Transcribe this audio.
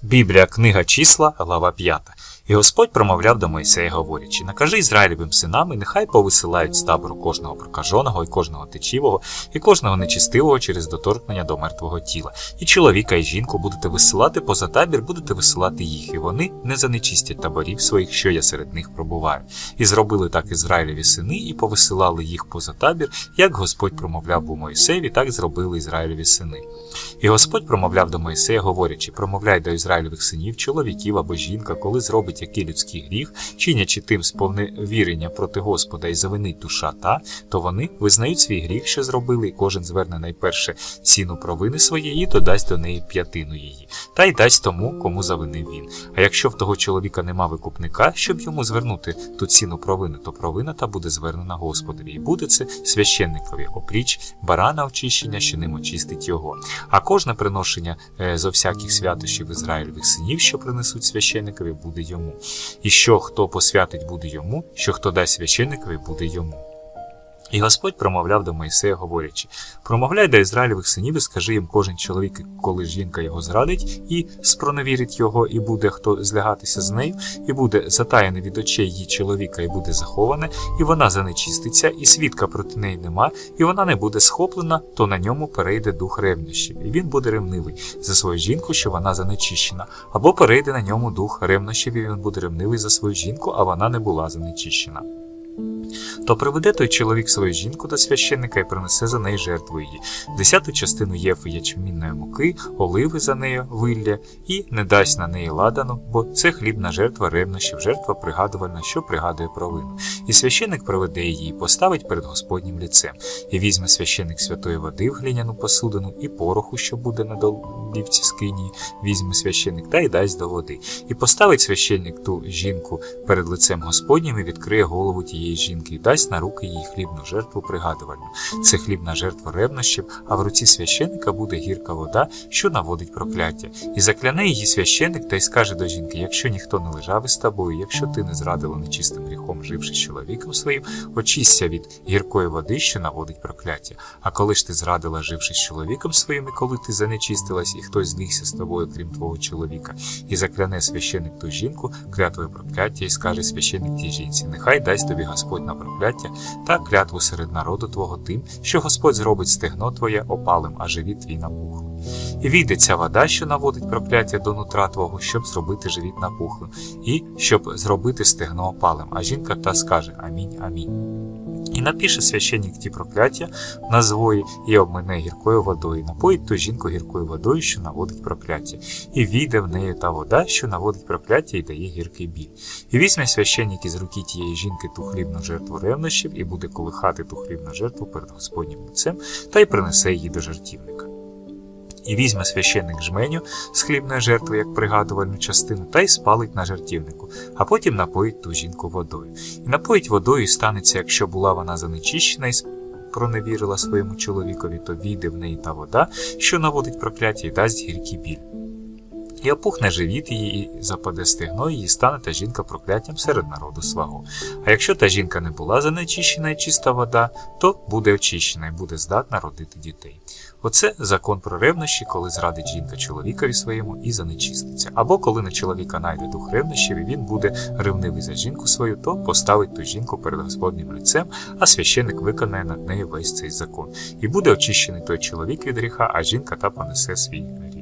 Біблія, книга числа, глава 5. І Господь промовляв до Мойсея, говорячи: Накажи Ізраїлевим синам, і нехай повисилають з табору кожного прокаженого, і кожного течівого, і кожного нечистивого через доторкнення до мертвого тіла. І чоловіка, і жінку будете висилати поза табір, будете висилати їх, і вони не занечистять таборів своїх, що я серед них пробуваю. І зробили так Ізраїлеві сини, і повисилали їх поза табір, як Господь промовляв у Моїсеєві, так зробили Ізраїлеві сини. І Господь промовляв до Моїсея, говорячи: промовляй до Ізраїлевих синів, чоловіків або жінка, коли зробить який людський гріх, чинячи тим сповневірення проти Господа і завинить душа та, то вони визнають свій гріх, що зробили, і кожен зверне найперше ціну провини своєї, то дасть до неї п'ятину її, та й дасть тому, кому завинив він. А якщо в того чоловіка нема викупника, щоб йому звернути ту ціну провини, то провина та буде звернена Господові, і буде це священникові, опріч барана очищення, що ним очистить його. А кожне приношення е, зо всяких святощів Ізраїльових синів, що принесуть священникові, буде йому. І що хто посвятить буде йому, що хто дасть священникові, буде йому. І Господь промовляв до Моїсея, говорячи: промовляй до Ізраїльових синів і скажи їм кожен чоловік, коли жінка його зрадить, і спроневірить його, і буде хто злягатися з нею, і буде затаяне від очей її чоловіка, і буде заховане, і вона занечиститься, і свідка проти неї нема, і вона не буде схоплена, то на ньому перейде дух ревнощів, і він буде ревнивий за свою жінку, що вона занечищена, або перейде на ньому дух ревнощів, і він буде ревнивий за свою жінку, а вона не була занечищена. То приведе той чоловік свою жінку до священника і принесе за неї жертву її, десяту частину єфи ячмінної муки, оливи за нею вилля, і не дасть на неї ладану, бо це хлібна жертва ревнощів, жертва пригадувальна, що пригадує провину. І священник проведе її і поставить перед Господнім ліцем, і візьме священник святої води в глиняну посудину, і пороху, що буде на долівці скинії, візьме священник та й дасть до води. І поставить священник ту жінку перед лицем Господнім і відкриє голову тієї жінки, і дасть на руки їй хлібну жертву пригадувальну. Це хлібна жертва ревнощів, а в руці священника буде гірка вода, що наводить прокляття. І закляне її священник та й скаже до жінки: якщо ніхто не лежав із тобою, якщо ти не зрадила нечистим гріхом, живши з чоловіком своїм, очисться від гіркої води, що наводить прокляття. А коли ж ти зрадила, живши з чоловіком своїм, і коли ти занечистилась, і хтось злігся з тобою, крім твого чоловіка, і закляне священник ту жінку, клятвою прокляття, і скаже священник тій жінці: нехай дасть тобі Господь на прокляття та клятву серед народу твого тим, що Господь зробить стегно твоє опалим, а живіт твій напухлим. І війде ця вода, що наводить прокляття до нутра твого, щоб зробити живіт напухлим, і щоб зробити стегно опалим. А жінка та скаже Амінь, амінь. І напише священник ті прокляття на звої і обмине гіркою водою, напоїть ту жінку гіркою водою, що наводить прокляття, і війде в неї та вода, що наводить прокляття і дає гіркий біль. І візьме священник із руки тієї жінки ту хлібну жертву ревнощів, і буде колихати ту хлібну жертву перед Господнім лицем, та й принесе її до жертівника. І візьме священник жменю з хлібної жертви як пригадувальну частину, та й спалить на жертівнику, а потім напоїть ту жінку водою. І напоїть водою і станеться, якщо була вона занечищена і проневірила своєму чоловікові, то війде в неї та вода, що наводить прокляття, і дасть гіркий біль. І опухне живіт її, і западе стегно, її стане та жінка прокляттям серед народу свого. А якщо та жінка не була занечищена і чиста вода, то буде очищена і буде здатна родити дітей. Оце закон про ревнощі, коли зрадить жінка чоловікові своєму і занечиститься. Або коли на чоловіка найде дух ревнощів, і він буде ревнивий за жінку свою, то поставить ту жінку перед Господнім лицем, а священник виконає над нею весь цей закон. І буде очищений той чоловік від гріха, а жінка та понесе свій гріх.